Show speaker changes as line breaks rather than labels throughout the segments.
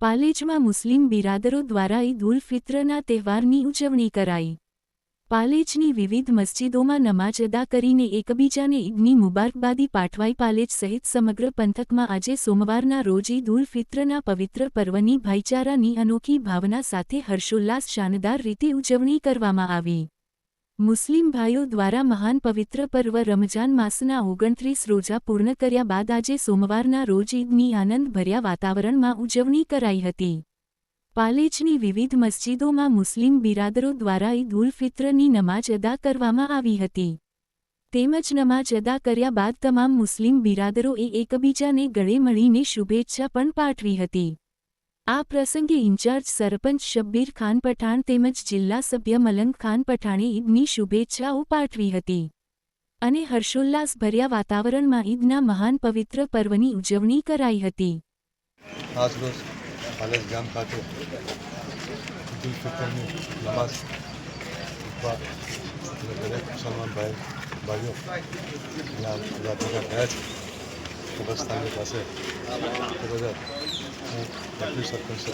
પાલેજમાં મુસ્લિમ બિરાદરો દ્વારા ઈદ ઉલ ફિત્રના તહેવારની ઉજવણી કરાઈ. પાલેજની વિવિધ મસ્જિદોમાં નમાજ અદા કરીને એકબીજાને ઈદની મુબારકબાદી પાઠવાઈ પાલેજ સહિત સમગ્ર પંથકમાં આજે સોમવારના રોજ ઈદ ઉલ ફિત્રના પવિત્ર પર્વની ભાઈચારાની અનોખી ભાવના સાથે હર્ષોલ્લાસ શાનદાર રીતે ઉજવણી કરવામાં આવી. મુસ્લિમ ભાઈઓ દ્વારા મહાન પવિત્ર પર્વ રમજાન માસના ઓગણત્રીસ રોજા પૂર્ણ કર્યા બાદ આજે સોમવારના રોજ ઈદની આનંદભર્યા વાતાવરણમાં ઉજવણી કરાઈ હતી. પાલેજની વિવિધ મસ્જિદોમાં મુસ્લિમ બિરાદરો દ્વારા ઈદ ઉલ ફિત્રની નમાજ અદા કરવામાં આવી હતી. તેમજ નમાજ અદા કર્યા બાદ તમામ મુસ્લિમ બિરાદરોએ એકબીજાને ગળે મળીને શુભેચ્છા પણ પાઠવી હતી. આ પ્રસંગે ઇન્ચાર્જ સરપંચ શબ્બીર ખાન પઠાણ તેમજ જિલ્લા સભ્ય મલંગ ખાન પઠાણે ઈદની શુભેચ્છાઓ પાઠવી હતી. અને હર્ષોલ્લાસભર્યા વાતાવરણમાં ઈદના મહાન પવિત્ર પર્વની ઉજવણી કરાઈ હતી.
છે. કબ્રસ્તાનની પાસે ખૂબ બધા હું ડેપ્યુટી સરપંચ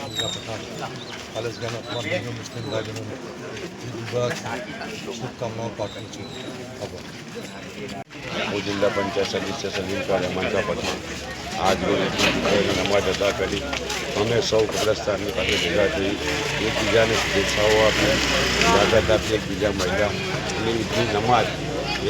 હું જિલ્લા પંચાયત સદસ્ય સલીમકા રહેમાનકા પઠાણ આજ રોજ નમાજ અદા કરી. અમે સૌ કબ્રસ્તાનની પાસે ભેગા થઈ એકબીજાને શુભેચ્છાઓ આપી દાદા આપી એકબીજા મળ્યા. અને ઈદની નમાજ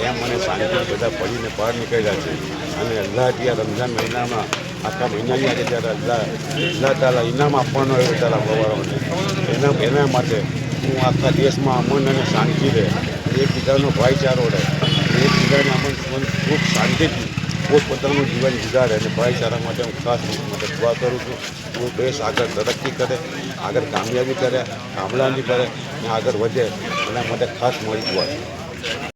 એમ અને શાંતિ બધા પડીને બહાર નીકળ્યા છે. અને અલ્લાહ રમઝાન મહિનામાં આખા મહિનાની આજે અલ્લાહ અલ્લાહ તાલા ઇનામ આપવાનો હોય તારા ગવારોને એના એના માટે હું આખા દેશમાં અમન અને શાંતિ રહે એકબીજાનો ભાઈચારો રહે. એકબીજાને અમન મન સુખ, શાંતિથી પોતપોતાનું જીવન ગુજારે અને ભાઈચારા માટે હું ખાસ માટે દુઆ કરું છું. હું દેશ આગળ તરક્કી કરે, આગળ કામયાબી કરે કામલાની કરે અને આગળ વધે એના માટે ખાસ મારી દુઆ છે.